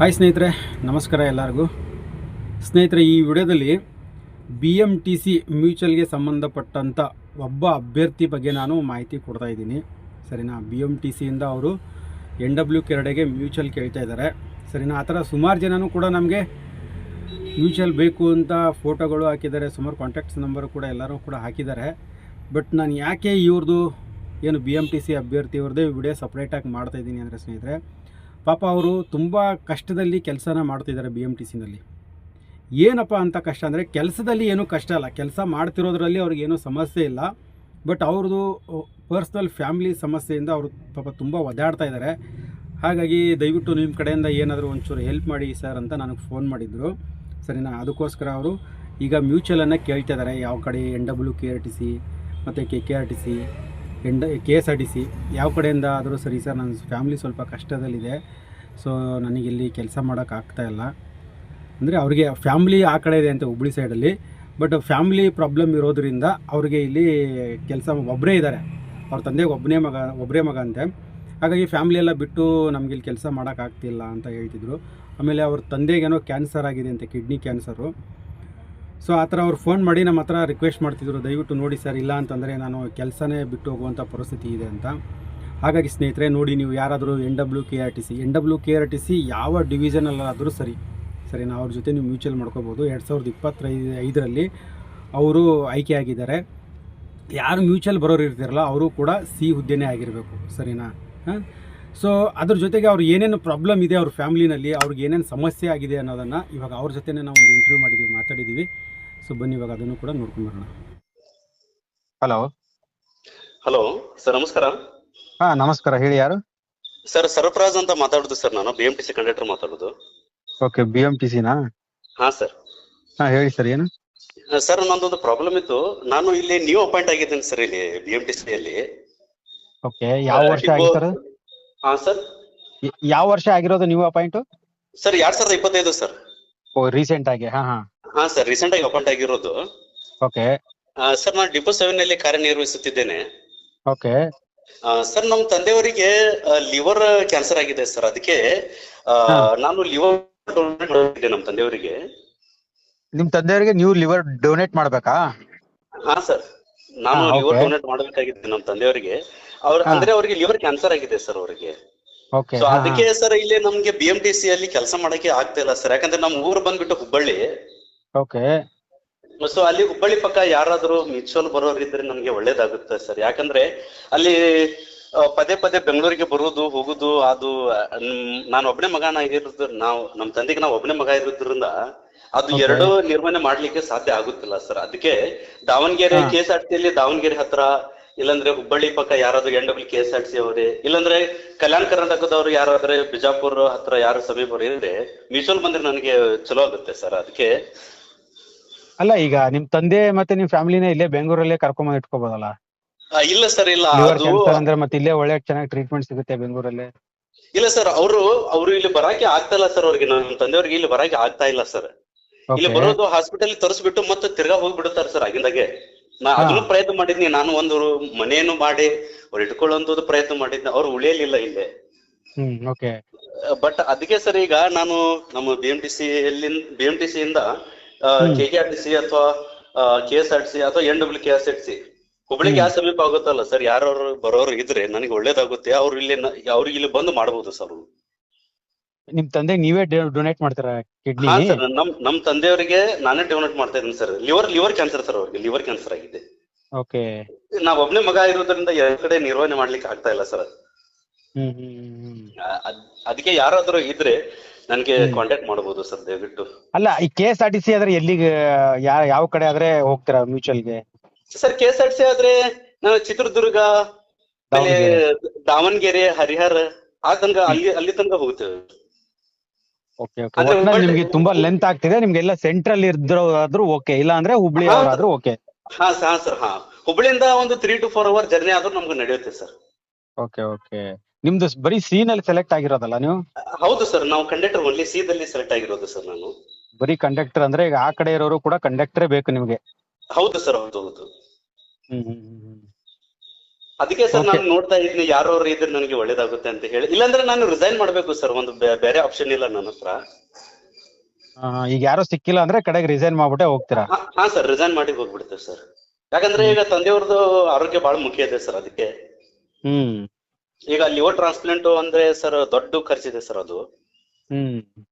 Hi ಸ್ನೇಹಿತರೆ. ನಮಸ್ಕಾರ ಎಲ್ಲರಿಗೂ. ಸ್ನೇಹಿತರೆ, ಈ ವಿಡಿಯೋದಲ್ಲಿ ಬಿ ಎಂ ಟಿ ಸಿ ಮ್ಯೂಚುವಲ್ಗೆ ಸಂಬಂಧಪಟ್ಟಂಥ ಒಬ್ಬ ಅಭ್ಯರ್ಥಿ ಬಗ್ಗೆ ನಾನು ಮಾಹಿತಿ ಕೊಡ್ತಾ ಇದ್ದೀನಿ. ಸರಿನಾ? ಬಿ ಎಂ ಟಿ ಸಿಯಿಂದ ಅವರು ಎನ್ ಡಬ್ಲ್ಯೂ ಕೆರಡೆಗೆ ಮ್ಯೂಚುವಲ್ ಕೇಳ್ತಾ ಇದ್ದಾರೆ. ಸರಿನಾ? ಆ ಥರ ಸುಮಾರು ಜನನೂ ಕೂಡ ನಮಗೆ ಮ್ಯೂಚುವಲ್ ಬೇಕು ಅಂತ ಫೋಟೋಗಳು ಹಾಕಿದ್ದಾರೆ. ಸುಮಾರು ಕಾಂಟ್ಯಾಕ್ಟ್ಸ್ ನಂಬರ್ ಕೂಡ ಎಲ್ಲರೂ ಕೂಡ ಹಾಕಿದ್ದಾರೆ. ಬಟ್ ನಾನು ಯಾಕೆ ಇವ್ರದ್ದು ಏನು ಬಿ ಎಂ ಟಿ ಸಿ ಅಭ್ಯರ್ಥಿ ಇವ್ರದ್ದೇ ವಿಡಿಯೋ ಸಪ್ರೇಟಾಗಿ ಮಾಡ್ತಾಯಿದ್ದೀನಿ ಅಂದರೆ ಸ್ನೇಹಿತರೆ ಪಾಪ ಅವರು ತುಂಬ ಕಷ್ಟದಲ್ಲಿ ಕೆಲಸನ ಮಾಡ್ತಿದ್ದಾರೆ ಬಿ ಎಂ ಟಿ ಸಿನಲ್ಲಿ ಏನಪ್ಪ ಅಂತ ಕಷ್ಟ ಅಂದರೆ ಕೆಲಸದಲ್ಲಿ ಏನೂ ಕಷ್ಟ ಅಲ್ಲ. ಕೆಲಸ ಮಾಡ್ತಿರೋದ್ರಲ್ಲಿ ಅವ್ರಿಗೇನೂ ಸಮಸ್ಯೆ ಇಲ್ಲ. ಬಟ್ ಅವ್ರದ್ದು ಪರ್ಸ್ನಲ್ ಫ್ಯಾಮ್ಲಿ ಸಮಸ್ಯೆಯಿಂದ ಅವರು ಪಾಪ ತುಂಬ ಒದ್ದಾಡ್ತಾ ಇದ್ದಾರೆ. ಹಾಗಾಗಿ ದಯವಿಟ್ಟು ನಿಮ್ಮ ಕಡೆಯಿಂದ ಏನಾದರೂ ಒಂಚೂರು ಹೆಲ್ಪ್ ಮಾಡಿ ಸರ್ ಅಂತ ನನಗೆ ಫೋನ್ ಮಾಡಿದ್ರು. ಸರಿನಾ? ಅದಕ್ಕೋಸ್ಕರ ಅವರು ಈಗ ಮ್ಯೂಚುವಲನ್ನು ಕೇಳ್ತಾ ಇದ್ದಾರೆ. ಯಾವ ಕಡೆ N W K R T C ಮತ್ತು K K R T C and K S R T C ಯಾವ ಕಡೆಯಿಂದ ಆದರೂ ಸರಿ ಸರ್, ನನ್ನ ಫ್ಯಾಮ್ಲಿ ಸ್ವಲ್ಪ ಕಷ್ಟದಲ್ಲಿದೆ. ಸೊ, ನನಗಿಲ್ಲಿ ಕೆಲಸ ಮಾಡೋಕ್ಕಾಗ್ತಾ ಇಲ್ಲ. ಅಂದರೆ ಅವರಿಗೆ ಫ್ಯಾಮ್ಲಿ ಆ ಕಡೆ ಇದೆ ಅಂತ ಹುಬ್ಳಿ ಸೈಡಲ್ಲಿ, ಬಟ್ ಫ್ಯಾಮ್ಲಿ ಪ್ರಾಬ್ಲಮ್ ಇರೋದರಿಂದ ಅವ್ರಿಗೆ ಇಲ್ಲಿ ಕೆಲಸ ಒಬ್ಬರೇ ಇದ್ದಾರೆ. ಅವ್ರ ತಂದೆಗೆ ಒಬ್ಬನೇ ಮಗ ಒಬ್ಬರೇ ಮಗ ಅಂತೆ. ಹಾಗಾಗಿ ಫ್ಯಾಮ್ಲಿ ಎಲ್ಲ ಬಿಟ್ಟು ನಮ್ಗೆ ಇಲ್ಲಿ ಕೆಲಸ ಮಾಡೋಕ್ಕಾಗ್ತಿಲ್ಲ ಅಂತ ಹೇಳ್ತಿದ್ರು. ಆಮೇಲೆ ಅವ್ರ ತಂದೆಗೇನೋ ಕ್ಯಾನ್ಸರ್ ಆಗಿದೆ ಅಂತೆ ಕಿಡ್ನಿ ಕ್ಯಾನ್ಸರು. ಸೊ ಆ ಥರ ಅವ್ರು ಫೋನ್ ಮಾಡಿ ನಮ್ಮ ಹತ್ರ ರಿಕ್ವೆಸ್ಟ್ ಮಾಡ್ತಿದ್ರು, ದಯವಿಟ್ಟು ನೋಡಿ ಸರ್, ಇಲ್ಲ ಅಂತಂದರೆ ನಾನು ಕೆಲಸನೇ ಬಿಟ್ಟು ಹೋಗುವಂಥ ಪರಿಸ್ಥಿತಿ ಇದೆ ಅಂತ. ಹಾಗಾಗಿ ಸ್ನೇಹಿತರೆ, ನೋಡಿ ನೀವು ಯಾರಾದರೂ N W K R T C N W K R T C ಯಾವ ಡಿವಿಷನಲ್ಲಾದರೂ ಸರಿ ಸರಿ, ನಾವು ಅವ್ರ ಜೊತೆ ನೀವು ಮ್ಯೂಚುವಲ್ ಮಾಡ್ಕೋಬೋದು. ಎರಡು ಸಾವಿರದ ಇಪ್ಪತ್ತೈದು ಐದರಲ್ಲಿ ಅವರು ಆಯ್ಕೆಯಾಗಿದ್ದಾರೆ. ಯಾರು ಮ್ಯೂಚುವಲ್ ಬರೋರು ಇರ್ತಿರಲ್ಲ, ಅವರು ಕೂಡ ಸಿ ಹುದ್ದೆನೇ ಆಗಿರಬೇಕು, ಸರಿನಾ? ಹಾಂ? ಸೊ ಅದ್ರ ಜೊತೆಗೆ ಅವ್ರು ಏನೇನು ಪ್ರಾಬ್ಲಮ್ ಇದೆ ಅವ್ರ ಫ್ಯಾಮಿಲಿನಲ್ಲಿ ಅವ್ರಿಗೆ ಏನೇನು ಸಮಸ್ಯೆ ಆಗಿದೆ ಅನ್ನೋದನ್ನು ಇವಾಗ ಅವ್ರ ಜೊತೆನೇ ನಾವು ಒಂದು ಇಂಟರ್ವ್ಯೂ ಮಾಡಿದ್ದೀವಿ ಮಾತಾಡಿದ್ದೀವಿ ಸೊ ಬನ್ನಿ ಇವಾಗ ಅದನ್ನು ಕೂಡ ನೋಡ್ಕೊಂಡು ಬರೋಣ. ಹಲೋ ಹಲೋ ಸರ್ ನಮಸ್ಕಾರ. ಹಾ ನಮಸ್ಕಾರ. ಹೇಳಿ ಯಾರು? ಸರ್ ಸರ್ಫರಾಜ್ ಅಂತ ಮಾತಾಡುದು ಸರ್ ನಾನು B M T C conductor ಮಾತಾಡುದು. ಓಕೆ ಬಿ ಎಂ ಟಿ ಸಿನಾ ಹಾ ಸರ್ ಹಾ ಹೇಳಿ ಸರ್ ಏನು? ಸರ್ ನಂದೊಂದು ಪ್ರಾಬ್ಲಮ್ ಇತ್ತು. ನಾನು ಇಲ್ಲಿ ನ್ಯೂ ಅಪಾಯಿಂಟ್ ಆಗಿದ್ದೀನಿ ಸರ್ ಇಲ್ಲಿ ಬಿ ಎಂ ಟಿ ಸಿ ಅಲ್ಲಿ. ಓಕೆ ಯಾವ ವರ್ಷ ಆಗಿದೆ ಸರ್ ಹಾ ಸರ್. ಯಾವ ವರ್ಷ ಆಗಿರೋದು ನೀವು ಅಪಾಯಿಂಟ್ ಸರ್ ಎರಡ್ ಸಾವಿರದ ಇಪ್ಪತ್ತೈದು ಸರ್. ಓ ರೀಸೆಂಟ್ ಆಗಿ ಹಾ ಹಾ. ಹಾ ಸರ್ ರೀಸೆಂಟ್ ಆಗಿ ಅಪಾಯಿಂಟ್ ಆಗಿರೋದು. ಓಕೆ. ಆ, ಸರ್ ನಾನು ಡಿಪೋ ಸೆವೆನ್ ಅಲ್ಲಿ ಕಾರ್ಯನಿರ್ವಹಿಸುತ್ತಿದ್ದೇನೆ. ಓಕೆ. ಆ, ಸರ್ ನಮ್ಮ ತಂದೆಯವರಿಗೆ ಲಿವರ್ ಕ್ಯಾನ್ಸರ್ ಆಗಿದೆ ಸರ್. ಅದಕ್ಕೆ ಆ, ಹಾ. ನಾನು ಲಿವರ್ ಡೊನೇಟ್ ಮಾಡಿದ್ದೆ ನಮ್ಮ ತಂದೆಯವರಿಗೆ. ನಿಮ್ ತಂದೆಯವರಿಗೆ ನೀವು ಲಿವರ್ ಡೊನೇಟ್ ಮಾಡ್ಬೇಕಾ? ಹಾ ಸರ್. ನಾನು ಲಿವರ್. ಡೊನೇಟ್ ಮಾಡಬೇಕಾಗಿದೆ ನಮ್ಮ ತಂದೆಯವರಿಗೆ. ಅವ್ರ. ಅಂದ್ರೆ ಅವರಿಗೆ ಲಿವರ್ ಕ್ಯಾನ್ಸರ್ ಆಗಿದೆ ಸರ್ ಅವರಿಗೆ. ಸೊ ಅದಕ್ಕೆ ಸರ್ ಇಲ್ಲಿ ನಮ್ಗೆ ಬಿ ಎಂ ಟಿ ಸಿ ಅಲ್ಲಿ ಕೆಲಸ ಮಾಡಕ್ಕೆ ಆಗ್ತಾ ಇಲ್ಲ ಸರ್ ಯಾಕಂದ್ರೆ ನಮ್ಮ ಊರು ಬಂದ್ಬಿಟ್ಟು ಹುಬ್ಬಳ್ಳಿ. ಓಕೆ ಸೊ ಅಲ್ಲಿ ಹುಬ್ಬಳ್ಳಿ ಪಕ್ಕ ಯಾರಾದ್ರೂ ಮ್ಯೂಚುವಲ್ ಬರೋರು ಇದ್ರೆ ನಮ್ಗೆ ಒಳ್ಳೇದಾಗುತ್ತೆ ಸರ್ ಯಾಕಂದ್ರೆ ಅಲ್ಲಿ ಪದೇ ಪದೇ ಬೆಂಗಳೂರಿಗೆ ಬರೋದು ಹೋಗುದು ಅದು ನಾನು ಒಬ್ಬನೇ ಮಗನ ಆಗಿರೋದು ನಾವು ನಮ್ಮ ತಂದೆಗೆ ನಾವು ಒಬ್ಬನೇ ಮಗ ಇರೋದ್ರಿಂದ ಅದು. ಎರಡು ನಿರ್ವಹಣೆ ಮಾಡ್ಲಿಕ್ಕೆ ಸಾಧ್ಯ ಆಗುತ್ತಿಲ್ಲ ಸರ್ ಅದಕ್ಕೆ Davangere. K S R T Davangere ಹತ್ರ ಇಲ್ಲಾಂದ್ರೆ ಹುಬ್ಬಳ್ಳಿ ಪಕ್ಕ ಯಾರಾದ್ರೂ N W K S R T ಅವರೇ ಇಲ್ಲಾಂದ್ರೆ ಕಲ್ಯಾಣ ಕರ್ನಾಟಕದವ್ರು ಯಾರಾದ್ರೆ ಬಿಜಾಪುರ ಹತ್ರ ಯಾರು ಸಮೀಪ ಇದ್ರೆ ಮ್ಯೂಚುವಲ್ ಬಂದ್ರೆ ನನಗೆ ಚಲೋ ಆಗುತ್ತೆ ಸರ್ ಅದಕ್ಕೆ ಅಲ್ಲ ಈಗ ನಿಮ್ ತಂದೆ ಮತ್ತೆ ನಿಮ್ ಫ್ಯಾಮಿಲಿನ ಇಲ್ಲೇ ಬೆಂಗಳೂರಲ್ಲೇ ಕರ್ಕೊಂಡ್ ಆ, ಇಲ್ಲ ಸರ್ ಇಲ್ಲ ಅದು ಅಂದ್ರೆ ಮತ್ತೆ ಇಲ್ಲೇ ಒಳ್ಳೆ ಚೆನ್ನಾಗಿ ಟ್ರೀಟ್ಮೆಂಟ್ ಸಿಗುತ್ತೆ ಬೆಂಗಳೂರಲ್ಲೇ? ಇಲ್ಲ ಸರ್ ಅವರು ಅವರು ಇಲ್ಲಿ ಬರಾಕೆ ಆಗ್ತಾ ಇಲ್ಲ ಸರ್ ಅವ್ರಿಗೆ ನಮ್ಮ ತಂದೆಯವ್ರಿಗೆ ಇಲ್ಲಿ ಬರಾಕೆ ಆಗ್ತಾ ಇಲ್ಲ ಸರ್ ಇಲ್ಲಿ ಬರೋದು ಹಾಸ್ಪಿಟಲ್ ತರಿಸ್ಬಿಟ್ಟು ಮತ್ತೆ ತಿರ್ಗಾ ಹೋಗ್ಬಿಡುತ್ತಾರೆ ಸರ್ ಆಗಿಂದಾಗೆ. ನಾ. ಅದನ್ನು ಪ್ರಯತ್ನ ಮಾಡಿದ್ನಿ ನಾನು ಒಂದು ಮನೆಯನ್ನು ಮಾಡಿ ಅವ್ರು ಇಟ್ಕೊಳ್ಳುವಂತದ್ದು ಪ್ರಯತ್ನ ಮಾಡಿದ್ನಿ ಅವ್ರು ಉಳಿಯಲಿಲ್ಲ ಇಲ್ಲಿ. ಓಕೆ ಬಟ್ ಅದಕ್ಕೆ ಸರ್ ಈಗ ನಾನು ನಮ್ಮ B M T C B M T C ಇಂದ. K K R T C ಅಥವಾ K S R T C ಅಥವಾ N W K S R T C ಹುಬ್ಳಿಗೆ ಯಾವ ಸಮೀಪ ಆಗುತ್ತಲ್ಲ ಸರ್ ಯಾರು ಬರೋರು ಇದ್ರೆ ನನಗೆ ಒಳ್ಳೇದಾಗುತ್ತೆ ಅವ್ರು ಇಲ್ಲಿ ಅವ್ರಿಗೆ ಇಲ್ಲಿ ಬಂದು ಮಾಡಬಹುದು ಸರ್ ನಿಮ್ ತಂದೆ ನೀವೇ ಡೊನೇಟ್ ಮಾಡ್ತೀರಾ ಕಿಡ್ನಿ ಹಾ ಸರ್ ನಮ್ ನಮ್ ತಂದೆಯವರಿಗೆ ನಾನೇ ಡೊನೇಟ್ ಮಾಡ್ತಾ ಇದ್ದೀನಿ sir. Liver liver cancer sir ಅವ್ರಿಗೆ ಲಿವರ್ ಕ್ಯಾನ್ಸರ್ ಆಗಿದೆ. ಓಕೆ. ನಾವ್ ಒಬ್ನೇ ಮಗ ಇರೋದ್ರಿಂದ ಎರಡ್ ಕಡೆ ನಿರ್ವಹಣೆ ಮಾಡ್ಲಿಕ್ಕೆ ಆಗ್ತಾ ಇಲ್ಲ ಸರ್ ಹ್ಮ್ ಹ್ಮ್ ಹ್ಮ್ ಹ್ಮ್. ಅದಕ್ಕೆ ಯಾರಾದ್ರೂ ಇದ್ರೆ ನನ್ಗೆ. ಕಾಂಟ್ಯಾಕ್ಟ್ ಮಾಡಬಹುದು ಸರ್ ದಯವಿಟ್ಟು. ಅಲ್ಲ ಈ K S R T C ಆದ್ರೆ ಎಲ್ಲಿಗೆ ಯಾವ ಕಡೆ ಆದ್ರೆ ಹೋಗ್ತೀರಾ ಮ್ಯೂಚುವಲ್ಗೆ sir K S R C ಆದ್ರೆ ನಾನು ಚಿತ್ರದುರ್ಗ ಆಮೇಲೆ ದಾವಣಗೆರೆ ಹರಿಹರ ಆ ತನಕ ಅಲ್ಲಿ ಅಲ್ಲಿ ತನಕ ಹೋಗ್ತೇವೆ ಓಕೆ ಓಕೆ ಅಂದ್ರೆ ಒಟ್ನಲ್ಲಿ ಹುಬ್ಬಳ್ಳಿ- ನಿಮ್ಗೆ ತುಂಬಾ ಲೆಂತ್ ಆಗ್ತಿದೆ ನಿಮ್ಗೆಲ್ಲ ಸೆಂಟ್ರಲ್ ಇದ್ರಾದ್ರೂ ಓಕೆ ಇಲ್ಲ ಅಂದ್ರೆ ಹುಬ್ಳಿ ಅವರಾದ್ರೂ ಓಕೆ ಹಾ ಹಾ ಸರ್ ಹಾ. ಹುಬ್ಳಿಯಿಂದ ಒಂದು three to four hour journey ಆದ್ರೂ ನಮ್ಗೆ ನಡೆಯುತ್ತೆ ಸರ್ ಓಕೆ ಓಕೆ ನಿಮ್ದು ಬರಿ ಸೀನ್ ಅಲ್ಲಿ ಸೆಲೆಕ್ಟ್ ಆಗಿರೋದಲ್ಲ ನೀವು? ಹೌದು ಸರ್ ನಾವು ಕಂಡಕ್ಟರ್ ಓನ್ಲಿ ದಲ್ಲಿ ಸೆಲೆಕ್ಟ್ ಆಗಿರೋದು ಸರ್ ನಾನು. ಬರೀ ಕಂಡಕ್ಟರ್ ಅಂದ್ರೆ ಈಗ ಆ ಕಡೆ ಇರೋರು ಕೂಡ ಕಂಡಕ್ಟರೇ ಬೇಕು ನಿಮ್ಗೆ. ಹೌದು ಸರ್ ಹೌದು ಹೌದು. ಹ್ಮ್ ಹ್ಮ್ ಹ್ಮ್. ಅದಕ್ಕೆ ಸರ್. ನಾನು ನೋಡ್ತಾ ಇದ್ದೀನಿ ಯಾರು ಇದ್ರೆ ನನಗೆ ಒಳ್ಳೇದಾಗುತ್ತೆ ಅಂತ ಹೇಳಿ. ಇಲ್ಲಾಂದ್ರೆ ನಾನು ರಿಸೈನ್ ಮಾಡ್ಬೇಕು ಸರ್ ಒಂದು ಬೇರೆ ಆಪ್ಷನ್ ಇಲ್ಲ ನನ್ನ ಹತ್ರ. ಈಗ ಯಾರು ಸಿಕ್ಕಿಲ್ಲ ಅಂದ್ರೆ ಕಡೆಗೆ ರಿಸೈನ್ ಮಾಡ್ಬಿಟ್ಟೆ ಹೋಗ್ತೀರಾ? ಹಾ- ಹಾ ಸರ್ ರಿಸೈನ್ ಮಾಡಿ ಹೋಗ್ಬಿಡ್ತೇವೆ ಸರ್. ಯಾಕಂದ್ರೆ ಈಗ ತಂದೆಯವ್ರದ್ದು ಆರೋಗ್ಯ ಬಹಳ ಮುಖ್ಯ ಇದೆ ಸರ್ ಅದಕ್ಕೆ. ಹ್ಮ್. ಈಗ ಲಿವರ್ ಟ್ರಾನ್ಸ್ಪ್ಲಾಂಟ್ ಅಂದ್ರೆ ಸರ್ ದೊಡ್ಡ ಖರ್ಚಿದೆ ಸರ್ ಅದು. ಹ್ಮ್.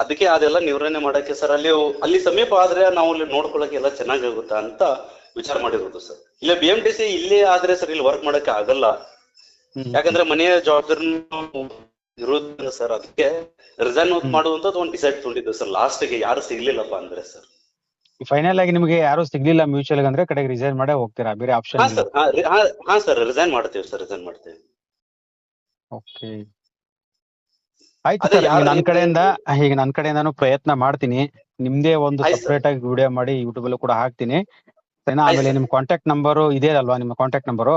ಅದಕ್ಕೆ ಅದೆಲ್ಲ ನಿವಾರಣೆ ಮಾಡಕ್ಕೆ ಸರ್ ಅಲ್ಲಿ ಅಲ್ಲಿ ಸಮೀಪ ಆದ್ರೆ ನಾವು ಅಲ್ಲಿ ನೋಡ್ಕೊಳಕ್ಕೆ ಎಲ್ಲ ಚೆನ್ನಾಗಿ ಆಗುತ್ತಾ ಅಂತ ವಿಚಾರ ಮಾಡಿರೋದು ಸರ್. ಇಲ್ಲ ಬಿ ಎಂ ಟಿ ಸಿ ಇಲ್ಲೇ ಆದ್ರೆ ಸರ್ ಇಲ್ಲಿ ವರ್ಕ್ ಮಾಡಕ್ಕೆ ಆಗಲ್ಲ. ಯಾಕಂದ್ರೆ ಮನೆಯ ಜವಾಬ್ದಾರಿ ಇರೋದ್ರಿಂದ ಸರ್ ಅದಕ್ಕೆ ರಿಸೈನ್ ಮಾಡುವಂತದ್ದು ಒಂದು ಡಿಸೈಡ್ ತಗೊಂಡಿದ್ದು ಸರ್. ಲಾಸ್ಟ್ಗೆ ಯಾರು ಸಿಗ್ಲಿಲ್ಲಪ್ಪ ಅಂದ್ರೆ ಸರ್. ಫೈನಲ್ ಆಗಿ ನಿಮಗೆ ಯಾರು ಸಿಗ್ಲಿಲ್ಲ ಮ್ಯೂಚುವಲ್ ಅಂದ್ರೆ ಕಡೆಗೆ ರಿಸೈನ್ ಮಾಡೇ ಹೋಗ್ತೀರಾ? ಬೇರೆ ಆಪ್ಷನ್ ಹಾ ಸರ್ ರಿಸೈನ್ ಮಾಡ್ತೀವಿ ಸರ್ ರಿಸೈನ್ ಮಾಡ್ತೀವಿ. ಓಕೆ ಆಯ್ತು ಸರ್ ನನ್ ಕಡೆಯಿಂದ ಈಗ ನನ್ ಕಡೆಯಿಂದಾನು ಪ್ರಯತ್ನ ಮಾಡ್ತೀನಿ. ನಿಮ್ದೇ ಒಂದು ಸಪ್ರೇಟ್ ಆಗಿ ವಿಡಿಯೋ ಮಾಡಿ ಯೂಟ್ಯೂಬ್ ಅಲ್ಲೂ ಕೂಡ ಹಾಕ್ತೀನಿ. ಸರಿನಾ? ಆಮೇಲೆ. ನಿಮ್ ಕಾಂಟ್ಯಾಕ್ಟ್ ನಂಬರ್ ಇದೆ ಅಲ್ವಾ ನಿಮ್ಮ ಕಾಂಟ್ಯಾಕ್ಟ್ ನಂಬರು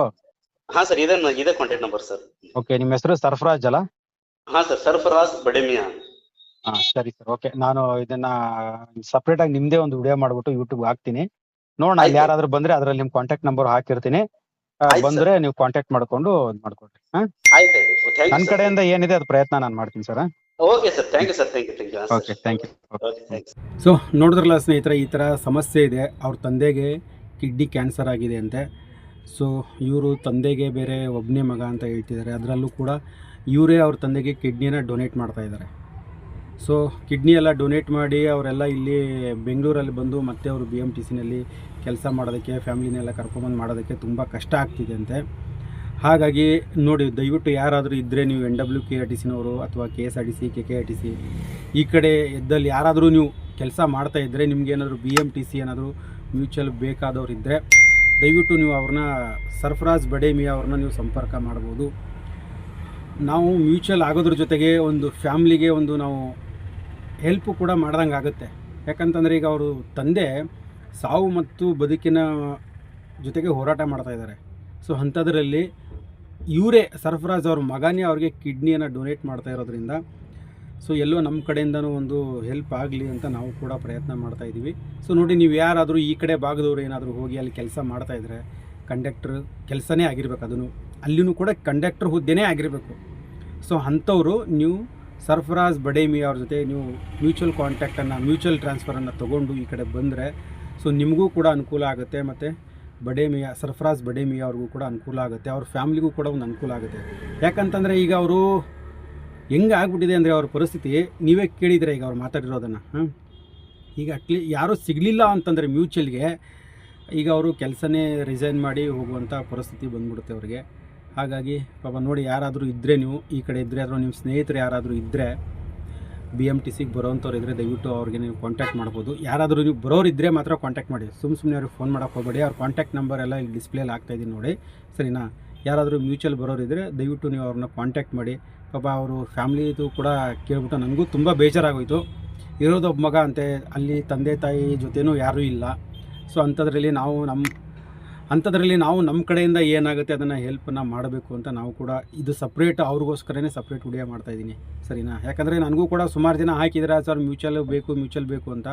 ಹಾ ಸರ್ ಇದೇ ಇದೇ ಕಾಂಟ್ಯಾಕ್ಟ್ ನಂಬರ್ ಸರ್. ಓಕೆ ನಿಮ್ಮ ಹೆಸರು ಸರ್ಫರಾಜ್ ಅಲ್ಲ? ಹಾ ಸರ್ ಸರ್ಫರಾಜ್ ಬಡೇಮಿಯಾ. ಹಾ ಸರಿ ಸರ್ ಓಕೆ ನಾನು ಇದನ್ನ ಸಪರೇಟ್ ಆಗಿ ನಿಮ್ದೇ ಒಂದು ವಿಡಿಯೋ ಮಾಡ್ಬಿಟ್ಟು ಯೂಟ್ಯೂಬ್ ಹಾಕ್ತೀನಿ. ನೋಡೋಣ. ಯಾರಾದ್ರೂ ಬಂದ್ರೆ ಅದ್ರಲ್ಲಿ ನಿಮ್ ಕಾಂಟ್ಯಾಕ್ಟ್ ನಂಬರ್ ಹಾಕಿರ್ತೀನಿ. ಬಂದ್ರೆ ನೀವು ಕಾಂಟ್ಯಾಕ್ಟ್ ಮಾಡ್ಕೊಂಡು ಇದ್ ಮಾಡ್ಕೊಡ್ರಿ. ಹಾ? ಥ್ಯಾಂಕ್ ನನ್ನ ಯು ಕಡೆಯಿಂದ ಏನಿದೆ ಅದು ಪ್ರಯತ್ನ ನಾನು ಮಾಡ್ತೀನಿ sir okay sir. Thank you sir. Thank you thank you okay thank you okay so ನೋಡಿದ್ರಲ್ಲ ಸ್ನೇಹಿತರೆ ಈ ಥರ ಸಮಸ್ಯೆ ಇದೆ. ಅವ್ರ ತಂದೆಗೆ ಕಿಡ್ನಿ ಕ್ಯಾನ್ಸರ್ ಆಗಿದೆ ಅಂತೆ. ಸೊ ಇವರು ತಂದೆಗೆ ಬೇರೆ ಒಬ್ಬನೇ ಮಗ ಅಂತ ಹೇಳ್ತಿದ್ದಾರೆ. ಅದರಲ್ಲೂ ಕೂಡ ಇವರೇ ಅವ್ರ ತಂದೆಗೆ ಕಿಡ್ನಿನ ಡೊನೇಟ್ ಮಾಡ್ತಾ ಇದ್ದಾರೆ. ಸೊ ಕಿಡ್ನಿ ಎಲ್ಲ ಡೊನೇಟ್ ಮಾಡಿ ಅವರೆಲ್ಲ ಇಲ್ಲಿ ಬೆಂಗಳೂರಲ್ಲಿ ಬಂದು ಮತ್ತೆ ಅವರು ಬಿ ಎಂ ಟಿ ಸಿನಲ್ಲಿ ಕೆಲಸ ಮಾಡೋದಕ್ಕೆ, ಫ್ಯಾಮಿಲಿನೆಲ್ಲ ಕರ್ಕೊಂಬಂದು ಮಾಡೋದಕ್ಕೆ ತುಂಬ ಕಷ್ಟ ಆಗ್ತಿದೆ ಅಂತೆ ಹಾಗಾಗಿ ನೋಡಿ, ದಯವಿಟ್ಟು ಯಾರಾದರೂ ಇದ್ದರೆ ನೀವು N W K R T ಸಿನವರು ಅಥವಾ K S R T C K K R T C ಈ ಕಡೆ ಎದ್ದಲ್ಲಿ ಯಾರಾದರೂ ನೀವು ಕೆಲಸ ಮಾಡ್ತಾ ಇದ್ದರೆ ನಿಮ್ಗೆ ಏನಾದರೂ ಬಿ ಎಂ ಟಿ ಸಿ ಏನಾದರೂ ಮ್ಯೂಚುವಲ್ ಬೇಕಾದವ್ರು ಇದ್ದರೆ ದಯವಿಟ್ಟು ನೀವು ಅವ್ರನ್ನ, ಸರ್ಫರಾಜ್ ಬಡೇಮಿ ಅವ್ರನ್ನ ನೀವು ಸಂಪರ್ಕ ಮಾಡ್ಬೋದು. ನಾವು ಮ್ಯೂಚುವಲ್ ಆಗೋದ್ರ ಜೊತೆಗೆ ಒಂದು ಫ್ಯಾಮ್ಲಿಗೆ ಒಂದು ನಾವು ಹೆಲ್ಪು ಕೂಡ ಮಾಡ್ದಂಗೆ ಆಗುತ್ತೆ. ಯಾಕಂತಂದರೆ ಈಗ ಅವರು ತಂದೆ ಸಾವು ಮತ್ತು ಬದುಕಿನ ಜೊತೆಗೆ ಹೋರಾಟ ಮಾಡ್ತಾ ಇದ್ದಾರೆ. ಸೊ ಅಂಥದ್ರಲ್ಲಿ ಇವರೇ ಸರ್ಫರಾಜ್ ಅವ್ರ ಮಗನೇ ಅವ್ರಿಗೆ ಕಿಡ್ನಿಯನ್ನು ಡೊನೇಟ್ ಮಾಡ್ತಾ ಇರೋದ್ರಿಂದ ಸೊ ಎಲ್ಲೋ ನಮ್ಮ ಕಡೆಯಿಂದನೂ ಒಂದು ಹೆಲ್ಪ್ ಆಗಲಿ ಅಂತ ನಾವು ಕೂಡ ಪ್ರಯತ್ನ ಮಾಡ್ತಾ ಇದ್ದೀವಿ ಸೊ ನೋಡಿ, ನೀವು ಯಾರಾದರೂ ಈ ಕಡೆ ಭಾಗದವ್ರು ಏನಾದರೂ ಹೋಗಿ ಅಲ್ಲಿ ಕೆಲಸ ಮಾಡ್ತಾಯಿದ್ರೆ ಕಂಡಕ್ಟ್ರ್ ಕೆಲಸನೇ ಆಗಿರ್ಬೇಕು ಅದನ್ನು. ಅಲ್ಲಿನೂ ಕೂಡ ಕಂಡಕ್ಟರ್ ಹುದ್ದೆನೇ ಆಗಿರಬೇಕು. ಸೊ ಅಂಥವರು ನೀವು ಸರ್ಫರಾಜ್ ಬಡೇಮಿ ಅವ್ರ ಜೊತೆ ನೀವು ಮ್ಯೂಚುವಲ್ ಕಾಂಟ್ಯಾಕ್ಟನ್ನು ಮ್ಯೂಚುವಲ್ ಟ್ರಾನ್ಸ್ಫರನ್ನು ತೊಗೊಂಡು ಈ ಕಡೆ ಬಂದರೆ ಸೊ ನಿಮಗೂ ಕೂಡ ಅನುಕೂಲ ಆಗುತ್ತೆ ಮತ್ತು ಬಡೇಮಿಯ ಸರ್ಫರಾಜ್ ಬಡೇಮಿಯ ಅವ್ರಿಗೂ ಕೂಡ ಅನುಕೂಲ ಆಗುತ್ತೆ, ಅವ್ರ ಫ್ಯಾಮ್ಲಿಗೂ ಕೂಡ ಒಂದು ಅನುಕೂಲ ಆಗುತ್ತೆ. ಯಾಕಂತಂದರೆ ಈಗ ಅವರು ಹೆಂಗೆ ಆಗ್ಬಿಟ್ಟಿದೆ ಅಂದರೆ ಅವ್ರ ಪರಿಸ್ಥಿತಿ, ನೀವೇ ಕೇಳಿದರೆ ಈಗ ಅವ್ರು ಮಾತಾಡಿರೋದನ್ನು ಹಾಂ ಈಗ ಅಟ್ಲಿ ಯಾರೂ ಸಿಗಲಿಲ್ಲ ಅಂತಂದರೆ ಮ್ಯೂಚುವಲ್ಗೆ ಈಗ ಅವರು ಕೆಲಸನೇ ರಿಸೈನ್ ಮಾಡಿ ಹೋಗುವಂಥ ಪರಿಸ್ಥಿತಿ ಬಂದ್ಬಿಡುತ್ತೆ ಅವ್ರಿಗೆ. ಹಾಗಾಗಿ ಪಾಪ ನೋಡಿ ಯಾರಾದರೂ ಇದ್ದರೆ ನೀವು, ಈ ಕಡೆ ಇದ್ದರೆ ಅಥವಾ ನಿಮ್ಮ ಸ್ನೇಹಿತರು ಯಾರಾದರೂ ಇದ್ದರೆ ಬಿ ಎಂ ಟಿ ಸಿಗೆ ಬರೋವಂಥವ್ರು ಇದ್ದರೆ ದಯವಿಟ್ಟು ಅವ್ರಿಗೆ ನೀವು ಕಾಂಟ್ಯಾಕ್ಟ್ ಮಾಡ್ಬೋದು. ಯಾರಾದರೂ ನೀವು ಬರೋರು ಇದ್ದರೆ ಮಾತ್ರ ಕಾಂಟ್ಯಾಕ್ಟ್ ಮಾಡಿ. ಸುಮ್ಮ ಸುಮ್ಮನೆ ಅವ್ರಿಗೆ ಫೋನ್ ಮಾಡೋಕ್ಕೆ ಹೋಗಬೇಡಿ. ಅವ್ರ ಕಾಂಟ್ಯಾಕ್ಟ್ ನಂಬರ್ ಎಲ್ಲ ಇಲ್ಲಿ ಡಿಸ್ಪ್ಲೇಲಿ ಆಗ್ತಾಯಿದ್ದೀನಿ ನೋಡಿ. ಸರಿನಾ? ಯಾರಾದರೂ ಮ್ಯೂಚುವಲ್ ಬರೋರು ಇದ್ದರೆ ದಯವಿಟ್ಟು ನೀವು ಅವ್ರನ್ನ ಕಾಂಟ್ಯಾಕ್ಟ್ ಮಾಡಿ. ಪಾಪ ಅವರು ಫ್ಯಾಮ್ಲಿದು ಕೂಡ ಕೇಳ್ಬಿಟ್ಟು ನನಗೂ ತುಂಬ ಬೇಜಾರಾಗೋಯಿತು. ಇರೋದೊಬ್ಬ ಮಗ ಅಂತೆ, ಅಲ್ಲಿ ತಂದೆ ತಾಯಿ ಜೊತೆನೂ ಯಾರೂ ಇಲ್ಲ. ಸೊ ಅಂಥದ್ರಲ್ಲಿ ನಾವು ನಮ್ಮ ಅಂಥದ್ರಲ್ಲಿ ನಾವು ನಮ್ಮ ಕಡೆಯಿಂದ ಏನಾಗುತ್ತೆ ಅದನ್ನು ಹೆಲ್ಪನ್ನು ಮಾಡಬೇಕು ಅಂತ ನಾವು ಕೂಡ ಇದು ಸಪ್ರೇಟ್ ಅವ್ರಿಗೋಸ್ಕರನೇ ಸಪ್ರೇಟ್ ವಿಡಿಯೋ ಮಾಡ್ತಾಯಿದ್ದೀನಿ ಸರಿನಾ? ಯಾಕಂದರೆ ನನಗೂ ಕೂಡ ಸುಮಾರು ಜನ ಹಾಕಿದ್ರೆ, ಸರ್ ಮ್ಯೂಚುವಲ್ ಬೇಕು ಮ್ಯೂಚುವಲ್ ಬೇಕು ಅಂತ.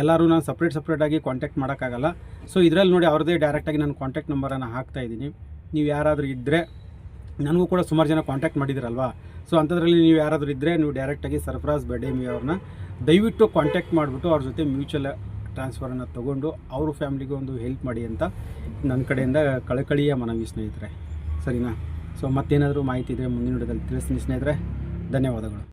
ಎಲ್ಲರೂ ನಾನು ಸಪ್ರೇಟ್ ಸಪ್ರೇಟಾಗಿ ಕಾಂಟ್ಯಾಕ್ಟ್ ಮಾಡೋಕ್ಕಾಗಲ್ಲ. ಸೊ ಇದರಲ್ಲಿ ನೋಡಿ ಅವ್ರದ್ದೇ ಡೈರೆಕ್ಟಾಗಿ ನಾನು ಕಾಂಟ್ಯಾಕ್ಟ್ ನಂಬರನ್ನು ಹಾಕ್ತಾ ಇದ್ದೀನಿ. ನೀವು ಯಾರಾದರೂ ಇದ್ದರೆ ನನಗೂ ಕೂಡ ಸುಮಾರು ಜನ ಕಾಂಟ್ಯಾಕ್ಟ್ ಮಾಡಿದ್ದೀರಲ್ವಾ ಸೊ ಅಂಥದ್ರಲ್ಲಿ ನೀವು ಯಾರಾದರೂ ಇದ್ದರೆ ನೀವು ಡೈರೆಕ್ಟಾಗಿ ಸರ್ಫರಾಜ್ ಬಡೇಮಿ ಅವ್ರನ್ನ ದಯವಿಟ್ಟು ಕಾಂಟ್ಯಾಕ್ಟ್ ಮಾಡಿಬಿಟ್ಟು ಅವ್ರ ಜೊತೆ ಮ್ಯೂಚುವಲ್ ಟ್ರಾನ್ಸ್ಫರನ್ನು ತೊಗೊಂಡು ಅವ್ರ ಫ್ಯಾಮಿಲಿಗೆ ಒಂದು ಹೆಲ್ಪ್ ಮಾಡಿ ಅಂತ ನನ್ನ ಕಡೆಯಿಂದ ಕಳಕಳಿಯ ಮನವಿ ಸ್ನೇಹಿತರೆ. ಸರಿನಾ? ಸೊ ಮತ್ತೇನಾದರೂ ಮಾಹಿತಿ ಇದ್ದರೆ ಮುಂದಿನ ವಿಡಿಯೋದಲ್ಲಿ ತಿಳಿಸ್ತೀನಿ ಸ್ನೇಹಿತರೆ. ಧನ್ಯವಾದಗಳು.